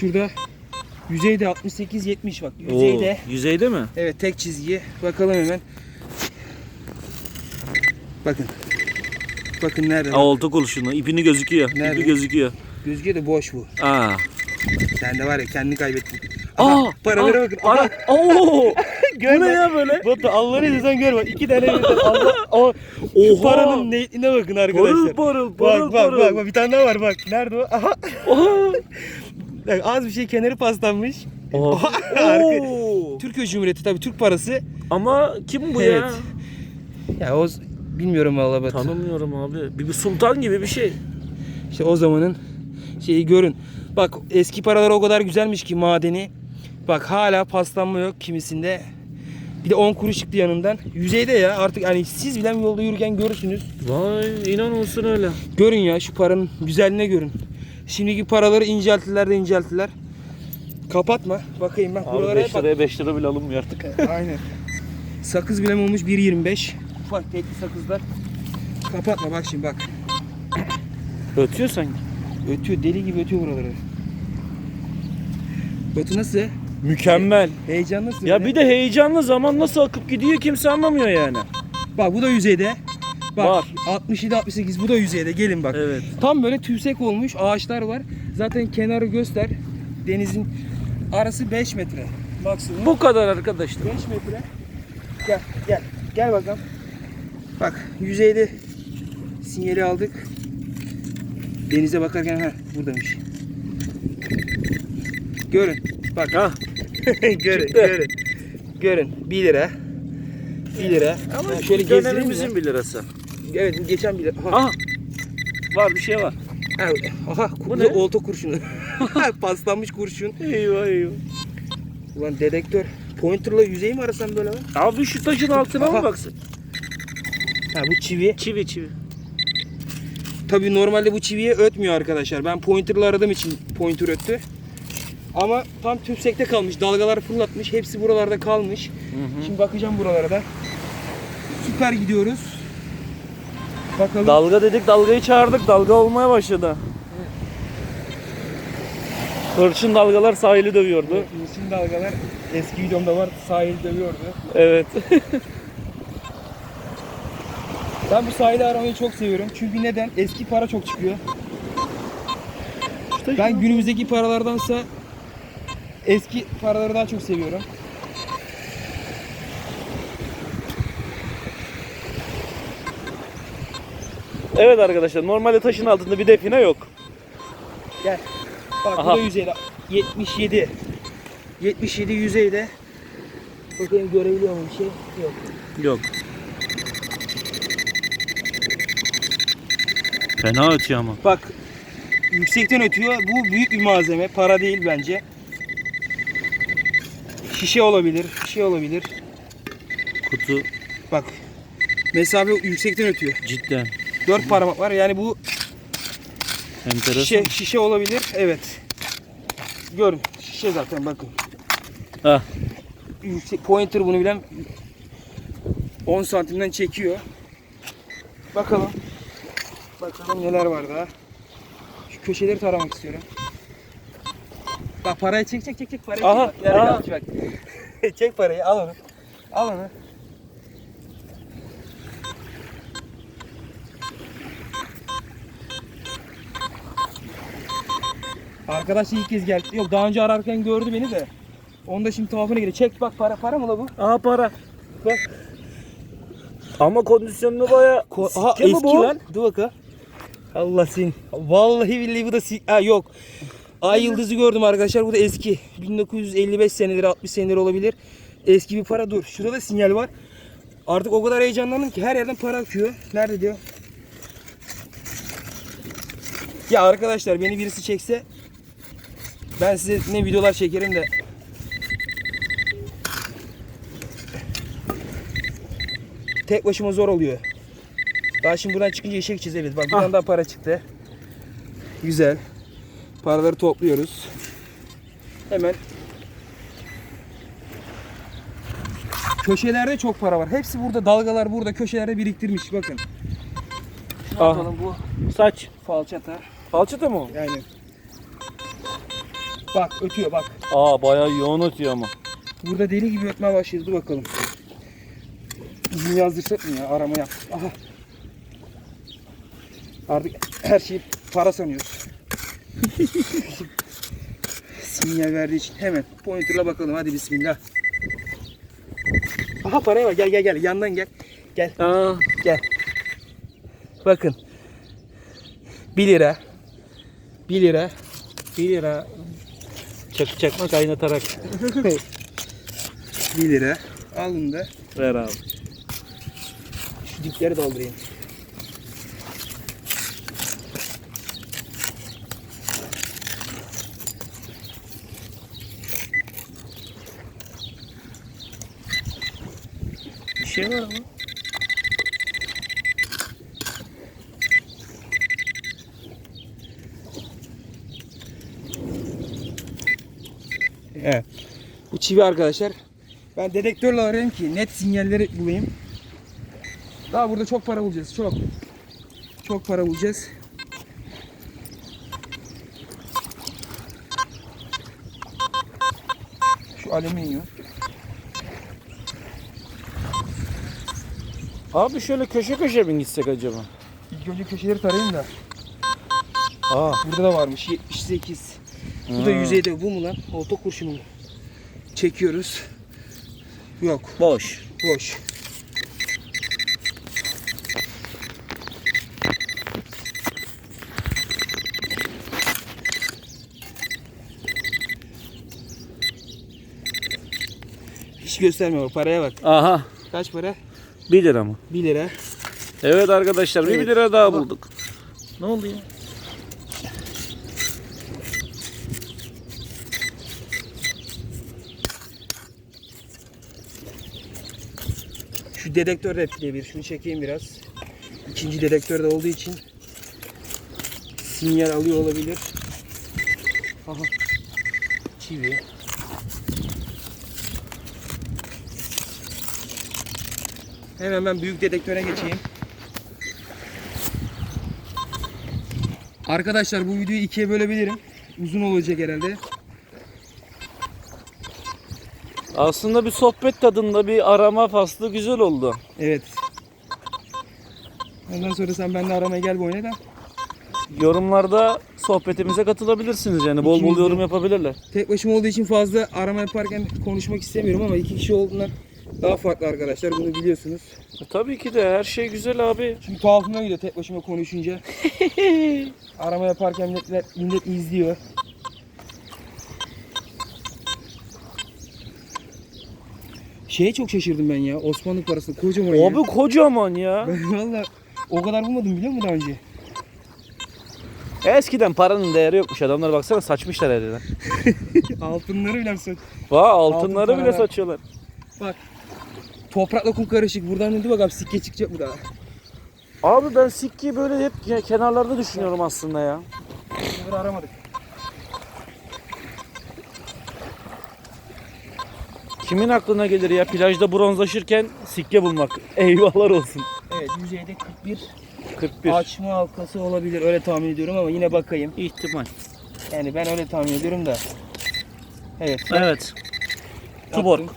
şurada yüzeyde 68-70 bak. Yüzeyde. Oo, yüzeyde mi? Evet tek çizgi. Bakalım hemen. Bakın. Bakın nerede? Aa, olta kurşunu. İpini gözüküyor. Nerede? İpi gözüküyor. Gözüküyor da boş bu. Aa. Sen de var ya kendini kaybettin. Aha, Aa, paralara aa, bakın. Aha. oo. Bu Gör ne ya böyle? Batu Allah'ını izlesen gör bak. İki tane birden Allah. O, şu Oha. paranın neyine bakın arkadaşlar. Parıl parıl Bak parıl bak parıl. bak bak bir tane daha var bak. Nerede o? Aha. Oha. Bak, az bir şey kenarı paslanmış. Oha. Oo. Türkiye Cumhuriyeti tabii Türk parası. Ama kim bu Evet. ya? Ya o bilmiyorum vallahi Batu. Tanımıyorum abi. Bir, bir sultan gibi bir şey. İşte o zamanın şeyi görün. Bak eski paralar o kadar güzelmiş ki madeni. Bak hala paslanma yok kimisinde. Bir de 10 kuruş çıktı yanından. Yüzeyde ya artık hani siz bile yolda yürürken görürsünüz. Vay inan olsun öyle. Görün ya şu paranın güzelliğine görün. Şimdiki paraları incelttiler de incelttiler. Kapatma. Bakayım bak Abi buralara 5 bak. liraya 5 lira bile alınmıyor artık. Aynen. Sakız bile olmuş 1.25. Ufak tekli sakızlar. Kapatma bak şimdi bak. Ötüyor sanki. Ötüyor deli gibi ötüyor buraları. Batu nasıl? Mükemmel. Heyecan nasıl? Ya bir de heyecanlı zaman nasıl akıp gidiyor kimse anlamıyor yani. Bak bu da yüzeyde. Bak Var. 67 68 bu da yüzeyde. Gelin bak. Evet. Tam böyle tümsek olmuş ağaçlar var. Zaten kenarı göster. Denizin arası 5 metre. Maksimum. Bu kadar arkadaşlar. 5 metre. Gel gel. Gel bakalım. Bak yüzeyde sinyali aldık. Denize bakarken ha buradaymış. Görün. Bak. Ha. görün, Çıktı. görün. Görün. 1 lira. 1 lira. Ama şöyle gezdireyim mi? dönemimizin bir lirası. Evet geçen lira. Aha. Aha. Var bir şey var. Ha, Aha, Bu ne? ne? Olta kurşunu. Paslanmış kurşun. Eyvah eyvah. Ulan dedektör. Pointer'la yüzey mi arasam böyle lan? Abi şu taşın altına Aha. mı baksın? Ha bu çivi. Çivi çivi. Tabii normalde bu çiviye ötmüyor arkadaşlar. Ben pointer'la aradığım için pointer öttü. Ama tam tümsekte kalmış. Dalgalar fırlatmış. Hepsi buralarda kalmış. Şimdi bakacağım buralara da. Süper gidiyoruz. Bakalım. Dalga dedik dalgayı çağırdık. Dalga olmaya başladı. Hırçın dalgalar sahili dövüyordu. Yeşil dalgalar eski videomda var. Sahil dövüyordu. Evet. Ben bu sahili aramayı çok seviyorum. Çünkü neden? Eski para çok çıkıyor. Ben günümüzdeki paralardansa eski paraları daha çok seviyorum. Evet arkadaşlar normalde taşın altında bir define yok. Gel. Bak Aha. bu da yüzeyde. 77. 77 yüzeyde. Bakayım görebiliyor mu bir şey? Yok. Yok. Fena ötüyor ama. Bak yüksekten ötüyor. Bu büyük bir malzeme. Para değil bence. Şişe olabilir. Şişe olabilir. Kutu Bak. Mesafe yüksekten ötüyor. cidden 4 parmak var. Yani bu enteresan. şişe, şişe olabilir. Evet. Görün. Şişe zaten bakın. Ha. Yüksek pointer bunu bilen 10 santimden çekiyor. Bakalım. Bakalım neler var daha. Şu köşeleri taramak istiyorum. Bak parayı çek çek çek çek parayı Aha, çek. Bak, aha. bak. çek parayı al onu. Al onu. Arkadaş ilk kez geldi. Yok daha önce ararken gördü beni de. Onda şimdi tuhafına geliyor. Çek bak para para mı la bu? Aha para. Bak. Ama kondisyonlu baya Ko- Aha eski bu? lan. Dur bakalım. Allah sin. Vallahi billahi bu da si ha, yok. Ay yıldızı gördüm arkadaşlar. Bu da eski. 1955 seneleri 60 seneleri olabilir. Eski bir para dur. Şurada da sinyal var. Artık o kadar heyecanlandım ki her yerden para akıyor. Nerede diyor? Ya arkadaşlar beni birisi çekse ben size ne videolar çekerim de tek başıma zor oluyor. Daha şimdi buradan çıkınca eşek çizeriz. Bak buradan Ah. daha para çıktı. Güzel. Paraları topluyoruz. Hemen Köşelerde çok para var. Hepsi burada. Dalgalar burada köşelerde biriktirmiş. Bakın. Ah. atalım bu saç. falçata. Falçata mı? Yani Bak ötüyor bak. Aa bayağı yoğun ötüyor ama. Burada deli gibi ötmeye başladı. Dur bakalım. İzin yazdırsak mı ya? Arama yap. Aha. Artık her şeyi para sanıyoruz. Sinyal verdiği için hemen pointer'la bakalım. Hadi bismillah. Aha paraya var. Gel gel gel. Yandan gel. Gel. Aa, Gel. Bakın. 1 lira. 1 lira. 1 lira. Çakı çakma kaynatarak. 1 lira. Al bunu da. Ver abi. Şu dipleri doldurayım. Bir şey var ama. Evet. Bu çivi arkadaşlar. Ben dedektörle arıyorum ki net sinyalleri bulayım. Daha burada çok para bulacağız. Çok. Çok para bulacağız. Şu alüminyum. Abi şöyle köşe köşe mi gitsek acaba? İlk önce köşeleri tarayayım da. Aa. Burada da varmış 78. Bu da yüzeyde. Bu mu lan? Olta kurşunu mu? Çekiyoruz. Yok. Boş. Boş. Hiç göstermiyor. Paraya bak. Aha. Kaç para? 1 lira mı? 1 lira. Evet arkadaşlar bir Evet. 1 lira daha bulduk. Ne oldu ya? Dedektör de bir. Şunu çekeyim biraz. İkinci dedektör de olduğu için sinyal alıyor olabilir. Aha. Çivi. Hemen ben büyük dedektöre geçeyim. Arkadaşlar bu videoyu ikiye bölebilirim. Uzun olacak herhalde. Aslında bir sohbet tadında bir arama faslı güzel oldu. Evet. Ondan sonra sen benimle aramaya gel bu oyuna da. Yorumlarda sohbetimize katılabilirsiniz yani bol bol de. yorum yapabilirler. Tek başıma olduğu için fazla arama yaparken konuşmak istemiyorum ama iki kişi olduğundan daha farklı arkadaşlar. Bunu biliyorsunuz. E, Tabii ki de her şey güzel abi. Çünkü tuhafıma gidiyor tek başıma konuşunca. arama yaparken millet, millet izliyor. Şeye çok şaşırdım ben ya. Osmanlı parası kocaman ya. Abi kocaman ya. Ben valla o kadar bulmadım biliyor musun daha önce? Eskiden paranın değeri yokmuş. Adamlar baksana saçmışlar her yerden. Altınları bile sat. Vay altınları Altın bile paralar. saçıyorlar. Toprakla kum karışık. Buradan ne bakalım sikke çıkacak mı daha? Abi ben sikkiyi böyle hep ke- kenarlarda düşünüyorum aslında ya. Bunları aramadık. Kimin aklına gelir ya plajda bronzlaşırken sikke bulmak. Eyvahlar olsun. Evet yüzeyde 41 41. açma halkası olabilir öyle tahmin ediyorum ama yine bakayım. İhtimal. Yani ben öyle tahmin ediyorum da. Evet. Evet. Tuborg.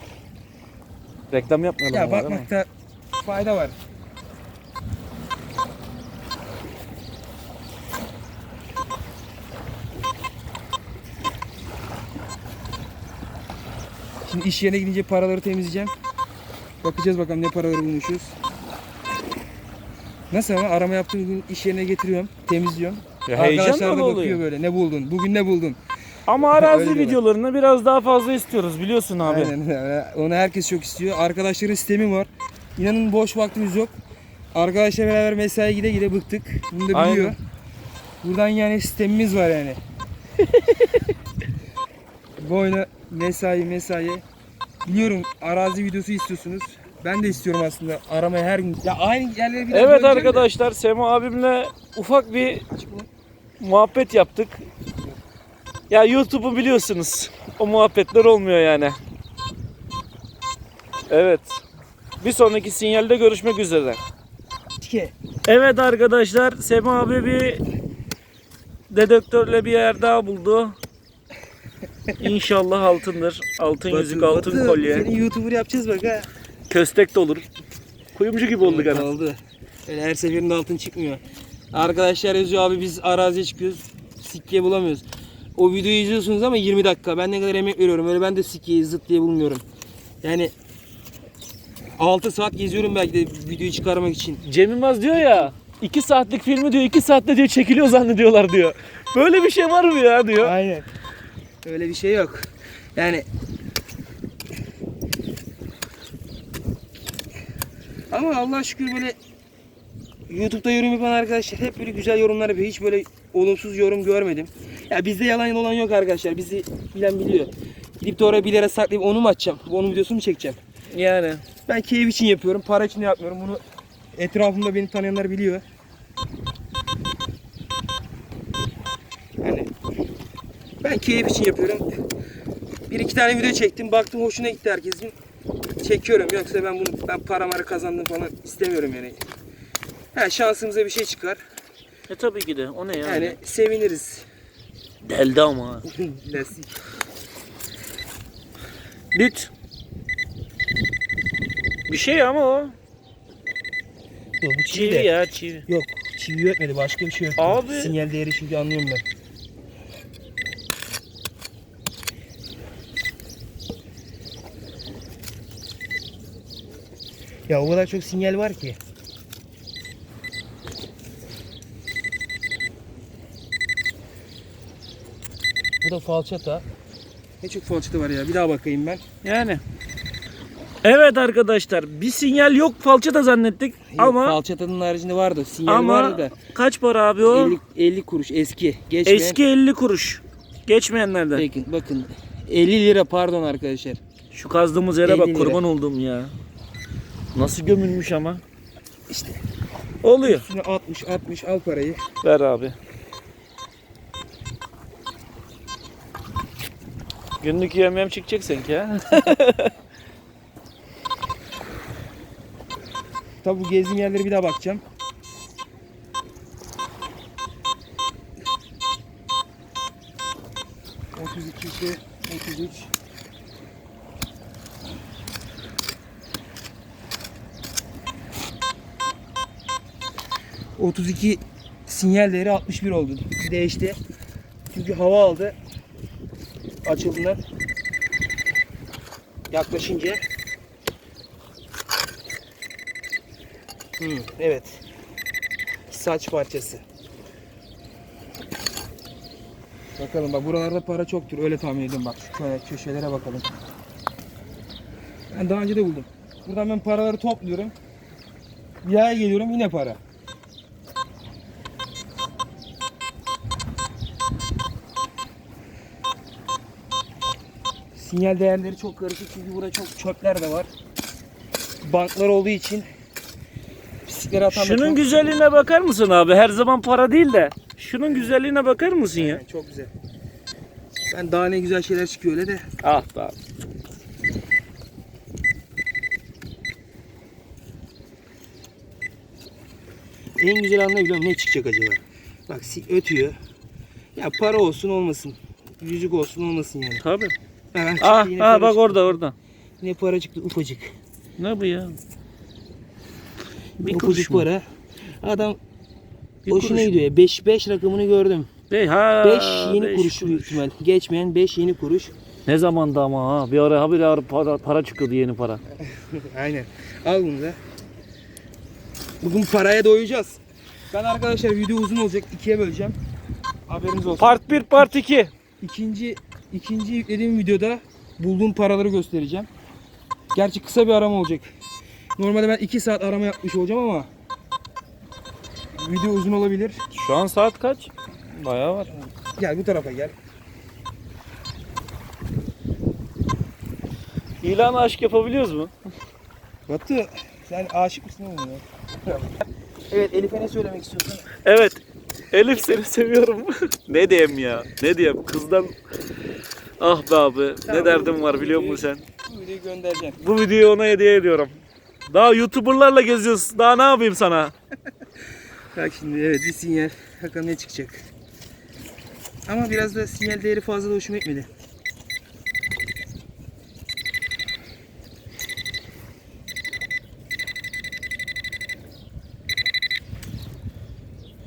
Reklam yapmayalım Ya ama, değil mi? bakmakta fayda var. Şimdi iş yerine gidince paraları temizleyeceğim. Bakacağız bakalım ne paraları bulmuşuz. Nasıl ama arama yaptığım gün iş yerine getiriyorum, temizliyorum. Ya Arkadaşlar da bakıyor böyle. Ne buldun? Bugün ne buldun? Ama arazi videolarını biraz daha fazla istiyoruz biliyorsun abi. Aynen öyle. Onu herkes çok istiyor. Arkadaşların sistemi var. İnanın boş vaktimiz yok. Arkadaşlar beraber mesai gide gide bıktık. Bunu da biliyor. Aynen. Buradan yani sistemimiz var yani. Bu oyuna mesai mesai. Biliyorum arazi videosu istiyorsunuz. Ben de istiyorum aslında aramaya her gün. Ya aynı yerlere bir Evet döneceğim de. arkadaşlar Sema abimle ufak bir muhabbet yaptık. Ya YouTube'u biliyorsunuz. O muhabbetler olmuyor yani. Evet. Bir sonraki sinyalde görüşmek üzere. Evet arkadaşlar Sema abi bir dedektörle bir yer daha buldu. İnşallah altındır. Altın yüzük, altın kolye. Seni YouTuber yapacağız bak ha. Köstek de olur. Kuyumcu gibi olduk Evet, ana. Oldu. Öyle her seferinde altın çıkmıyor. Arkadaşlar yazıyor abi biz araziye çıkıyoruz. Sikke bulamıyoruz. O videoyu izliyorsunuz ama 20 dakika. Ben ne kadar emek veriyorum. Öyle ben de sikkeyi zıt diye bulmuyorum. Yani 6 saat geziyorum belki de videoyu çıkarmak için. Cem Yılmaz diyor ya 2 saatlik filmi diyor 2 saatte diyor çekiliyor zannediyorlar diyor. Böyle bir şey var mı ya diyor. Aynen. Öyle bir şey yok. Yani ama Allah şükür böyle YouTube'da yorum yapan arkadaşlar hep böyle güzel yorumlar yapıyor. Hiç böyle olumsuz yorum görmedim. Ya bizde yalan olan yok arkadaşlar. Bizi bilen biliyor. Gidip de oraya bir lira saklayıp onu mu açacağım? Onun videosunu mu çekeceğim? Yani. Ben keyif için yapıyorum. Para için de yapmıyorum. Bunu etrafımda beni tanıyanlar biliyor. Yani ben keyif için yapıyorum. Bir iki tane video çektim. Baktım hoşuna gitti herkesin. Çekiyorum. Yoksa ben bunu ben para mara kazandım falan istemiyorum yani. Ha, şansımıza bir şey çıkar. E tabii ki de o ne yani? Yani seviniriz. Deldi ama. Lastik. Lüt. Bir şey ama o. Yok bu çivi, Çivi de. ya çivi. Yok çivi ötmedi. Başka bir şey öttü. Abi. Sinyal değeri çünkü anlıyorum ben. Ya o kadar çok sinyal var ki. Bu da falçata. Ne çok falçata var ya. Bir daha bakayım ben. Yani. Evet arkadaşlar bir sinyal yok falçata zannettik Yok, ama falçatanın haricinde vardı. Sinyal ama vardı da. kaç para abi o? 50, 50 kuruş eski. Geçmeyen. Eski 50 kuruş. Geçmeyenlerden. Peki bakın 50 lira pardon arkadaşlar. Şu kazdığımız yere 50 bak lira. kurban oldum ya. Nasıl gömülmüş ama. İşte Oluyor. üstüne 60 60 al parayı. Ver abi. Günlük yemeğim çıkacak sanki ha. Tabi bu gezdiğim yerlere bir daha bakacağım. Otuz iki, otuz üç. Otuz iki sinyal değeri 61 oldu. Değişti. Çünkü hava aldı. Açıldığında yaklaşınca Hı, evet. Saç parçası. Bakalım bak buralarda para çoktur. Öyle tahmin ediyorum bak. Şöyle köşelere bakalım. Ben daha önce de buldum. Buradan ben paraları topluyorum. Bir ay geliyorum yine para. Sinyal değerleri çok karışık çünkü burada çok çöpler de var. Banklar olduğu için pislikleri atan da Şunun çok- güzelliğine bakar mısın abi? Her zaman para değil de. Şunun güzelliğine bakar mısın ya? Yani çok güzel. Ben daha ne güzel şeyler çıkıyor öyle de. Ah be abi. En güzel anı ne biliyor musun? Ne çıkacak acaba? Bak si- ötüyor. Ya para olsun olmasın. Yüzük olsun olmasın yani. Tabii. Çıktı Ah, yine ah bak çıktı. orada orada. Yine para çıktı ufacık. Ne bu ya? Bir kuruş ufacık para. Adam Bir hoşuna kuruş gidiyor. 5 5 rakamını gördüm. Be, ha, 5 yeni beş kuruş, büyük ihtimal. Geçmeyen 5 yeni kuruş. Ne zamanda ama ha? Bir ara ha bir ara para, para çıkıyordu yeni para. Aynen. Al bunu da. Bugün paraya doyacağız. Ben arkadaşlar video uzun olacak. ikiye böleceğim. Haberiniz olsun. Part 1, part 2. İkinci ikinci yüklediğim videoda bulduğum paraları göstereceğim. Gerçi kısa bir arama olacak. Normalde ben 2 saat arama yapmış olacağım ama video uzun olabilir. Şu an saat kaç? Bayağı var. Gel bu tarafa gel. İlan aşk yapabiliyoruz mu? Batu sen aşık mısın oğlum ya? evet Elif'e ne söylemek istiyorsun? Evet. Elif seni seviyorum. ne diyeyim ya? Ne diyeyim? Kızdan Ah be abi ne derdim var biliyor musun sen? Bu videoyu göndereceğim. Bu videoyu ona hediye ediyorum. Daha YouTuber'larla geziyoruz. Daha ne yapayım sana? Bak şimdi evet bir sinyal. Bakalım ne çıkacak. Ama biraz da sinyal değeri fazla da hoşuma gitmedi.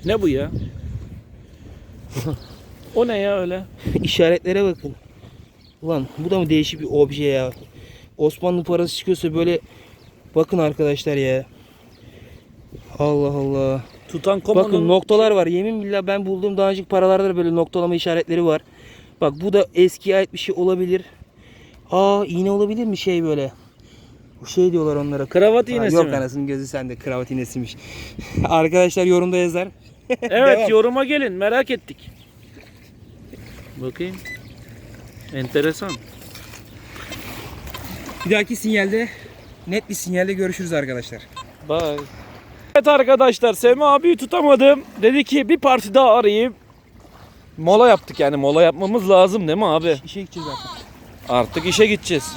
Ne bu ya? o ne ya öyle? İşaretlere bakın. Ulan bu da mı değişik bir obje ya? Osmanlı parası çıkıyorsa böyle bakın arkadaşlar ya. Allah Allah. Tutankamon'un Bakın noktalar var. Yemin billah ben bulduğum daha önceki paralarda da böyle noktalama işaretleri var. Bak bu da eskiye ait bir şey olabilir. Aa iğne olabilir mi şey böyle? Bu şey diyorlar onlara. kravat Ha, iğnesi Yok mi? anasının gözü sende kravat iğnesiymiş. Arkadaşlar yorumda yazar. Evet Devam. yoruma gelin merak ettik. Bakayım. Enteresan. Bir dahaki sinyalde net bir sinyalde görüşürüz arkadaşlar. Bye. Evet arkadaşlar Semi abiyi tutamadım. Dedi ki bir parti daha arayayım. Mola yaptık yani mola yapmamız lazım değil mi abi? İşe gideceğiz artık. Artık işe gideceğiz.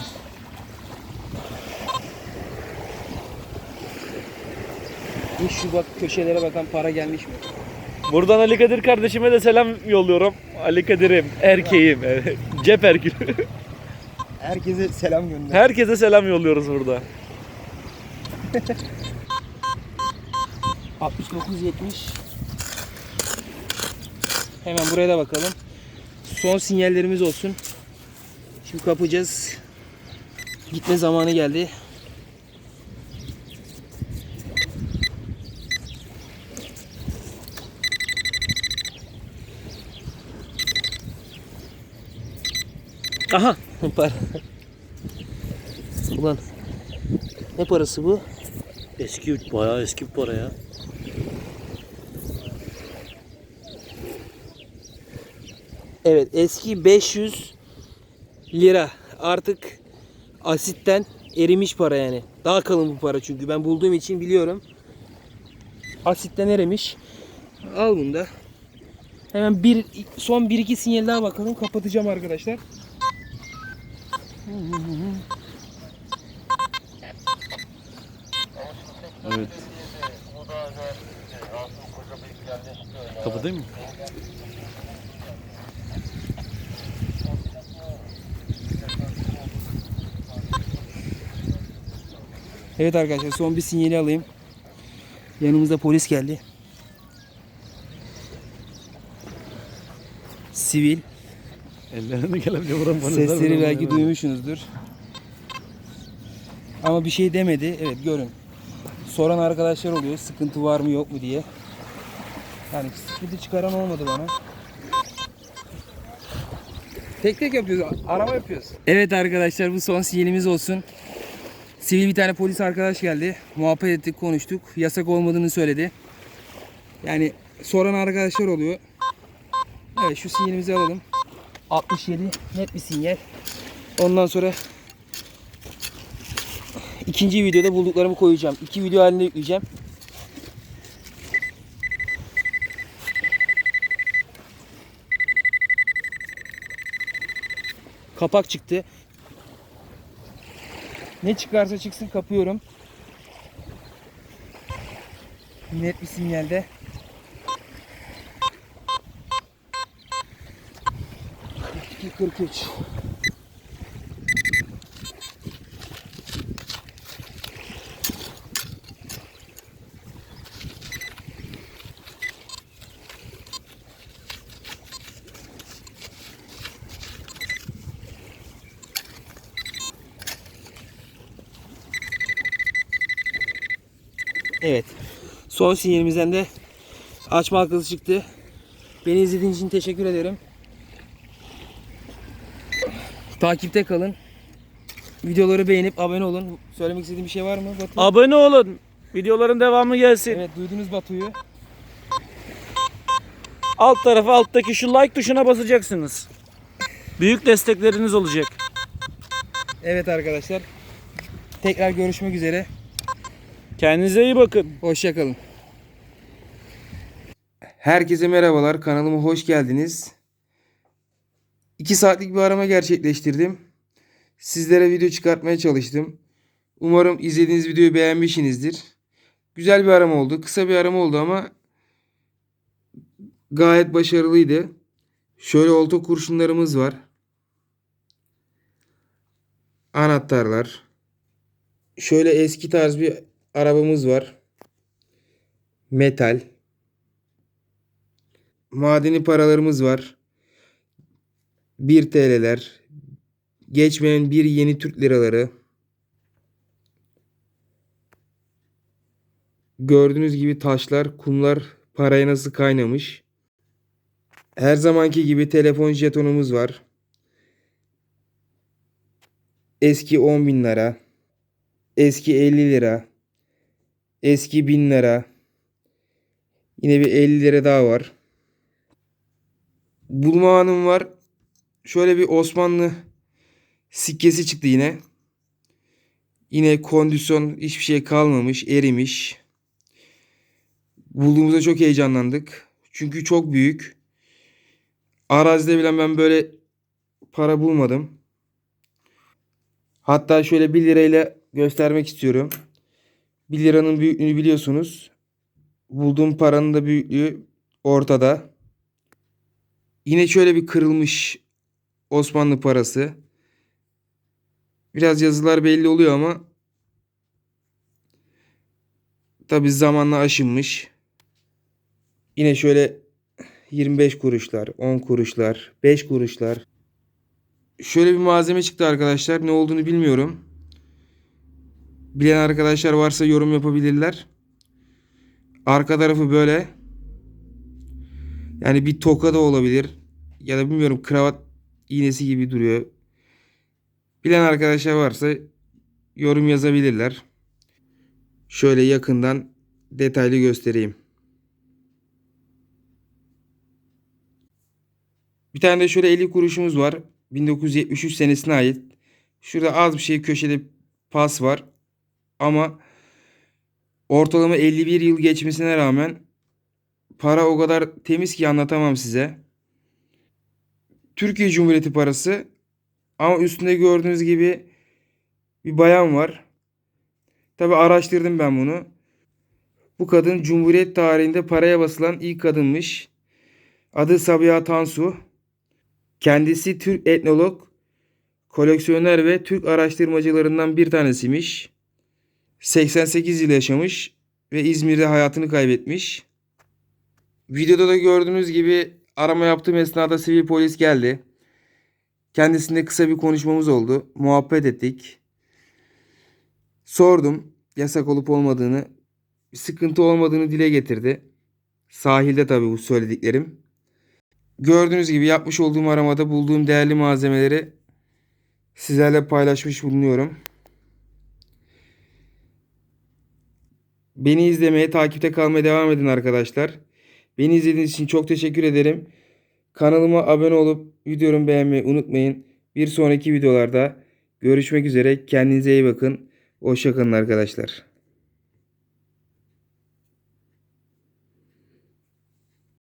Bir şu bak köşelere bakan para gelmiş mi? Buradan Ali Kadir kardeşime de selam yolluyorum. Ali Kadir'im, erkeğim, evet. Cep erkeği. Herkese selam gönder. Herkese selam yolluyoruz burada. 6970 Hemen buraya da bakalım. Son sinyallerimiz olsun. Şimdi kapacağız. Gitme zamanı geldi. Aha. Para. Ulan. Ne parası bu? Eski bayağı eski bir para ya. Evet eski 500 lira. Artık asitten erimiş para yani. Daha kalın bu para çünkü ben bulduğum için biliyorum. Asitten erimiş. Al bunu da. Hemen bir son 1-2 sinyal daha bakalım. Kapatacağım arkadaşlar. Evet. Kapatayım mı? Evet arkadaşlar son bir sinyali alayım. Yanımızda polis geldi. Sivil. Ellerine gelebiliyor buram bana. Sesleri belki duymuşsunuzdur. Ama bir şey demedi. Evet görün. Soran arkadaşlar oluyor. Sıkıntı var mı yok mu diye. Yani sıkıntı çıkaran olmadı bana. Tek tek yapıyoruz. Arama yapıyoruz. Evet arkadaşlar bu son sinyalimiz olsun. Sivil bir tane polis arkadaş geldi. Muhabbet ettik, konuştuk. Yasak olmadığını söyledi. Yani soran arkadaşlar oluyor. Evet şu sinyalimizi alalım. 67 net bir sinyal. Ondan sonra ikinci videoda bulduklarımı koyacağım. İki video halinde yükleyeceğim. Kapak çıktı. Ne çıkarsa çıksın kapıyorum. Net bir sinyalde. İki kırk üç. Evet. Son sinyalimizden de açma halkası çıktı. Beni izlediğiniz için teşekkür ederim. Takipte kalın. Videoları beğenip abone olun. Söylemek istediğim bir şey var mı Batu? Abone olun. Videoların devamı gelsin. Evet duydunuz Batu'yu. Alt tarafa alttaki şu like tuşuna basacaksınız. Büyük destekleriniz olacak. Evet arkadaşlar. Tekrar görüşmek üzere. Kendinize iyi bakın. Hoşçakalın. Herkese merhabalar. Kanalıma hoş geldiniz. 2 saatlik bir arama gerçekleştirdim. Sizlere video çıkartmaya çalıştım. Umarım izlediğiniz videoyu beğenmişsinizdir. Güzel bir arama oldu. Kısa bir arama oldu ama gayet başarılıydı. Şöyle olta kurşunlarımız var. Anahtarlar. Şöyle eski tarz bir arabamız var. Metal. madeni paralarımız var. 1 TL'ler. Geçmeyen bir yeni Türk liraları. Gördüğünüz gibi taşlar, kumlar paraya nasıl kaynamış. Her zamanki gibi telefon jetonumuz var. Eski 10 bin lira. Eski 50 lira. Eski 1000 lira. Yine bir 50 lira daha var. Bulma anım var. Şöyle bir Osmanlı sikkesi çıktı yine. Yine kondisyon hiçbir şey kalmamış, erimiş. Bulduğumuzda çok heyecanlandık. Çünkü çok büyük. Arazide bile ben böyle para bulmadım. Hatta şöyle 1 lirayla göstermek istiyorum. 1 liranın büyüklüğünü biliyorsunuz. Bulduğum paranın da büyüklüğü ortada. Yine şöyle bir kırılmış Osmanlı parası. Biraz yazılar belli oluyor ama tabi zamanla aşınmış. Yine şöyle 25 kuruşlar, 10 kuruşlar, 5 kuruşlar. Şöyle bir malzeme çıktı arkadaşlar. Ne olduğunu bilmiyorum. Bilen arkadaşlar varsa yorum yapabilirler. Arka tarafı böyle. Yani bir toka da olabilir. Ya da bilmiyorum kravat iğnesi gibi duruyor. Bilen arkadaşlar varsa yorum yazabilirler. Şöyle yakından detaylı göstereyim. Bir tane de şöyle 50 kuruşumuz var. 1973 senesine ait. Şurada az bir şey köşede pas var. Ama ortalama 51 yıl geçmesine rağmen para o kadar temiz ki anlatamam size. Türkiye Cumhuriyeti parası ama üstünde gördüğünüz gibi bir bayan var. Tabi araştırdım ben bunu. Bu kadın Cumhuriyet tarihinde paraya basılan ilk kadınmış. Adı Sabiha Tansu. Kendisi Türk etnolog, koleksiyoner ve Türk araştırmacılarından bir tanesiymiş. 88 yıl yaşamış ve İzmir'de hayatını kaybetmiş. Videoda da gördüğünüz gibi arama yaptığım esnada sivil polis geldi. Kendisinde kısa bir konuşmamız oldu. Muhabbet ettik. Sordum yasak olup olmadığını, sıkıntı olmadığını dile getirdi. Sahilde tabii bu söylediklerim. Gördüğünüz gibi yapmış olduğum aramada bulduğum değerli malzemeleri sizlerle paylaşmış bulunuyorum. Beni izlemeye, takipte kalmaya devam edin arkadaşlar. Beni izlediğiniz için çok teşekkür ederim. Kanalıma abone olup videomu beğenmeyi unutmayın. Bir sonraki videolarda görüşmek üzere. Kendinize iyi bakın. Hoşçakalın arkadaşlar.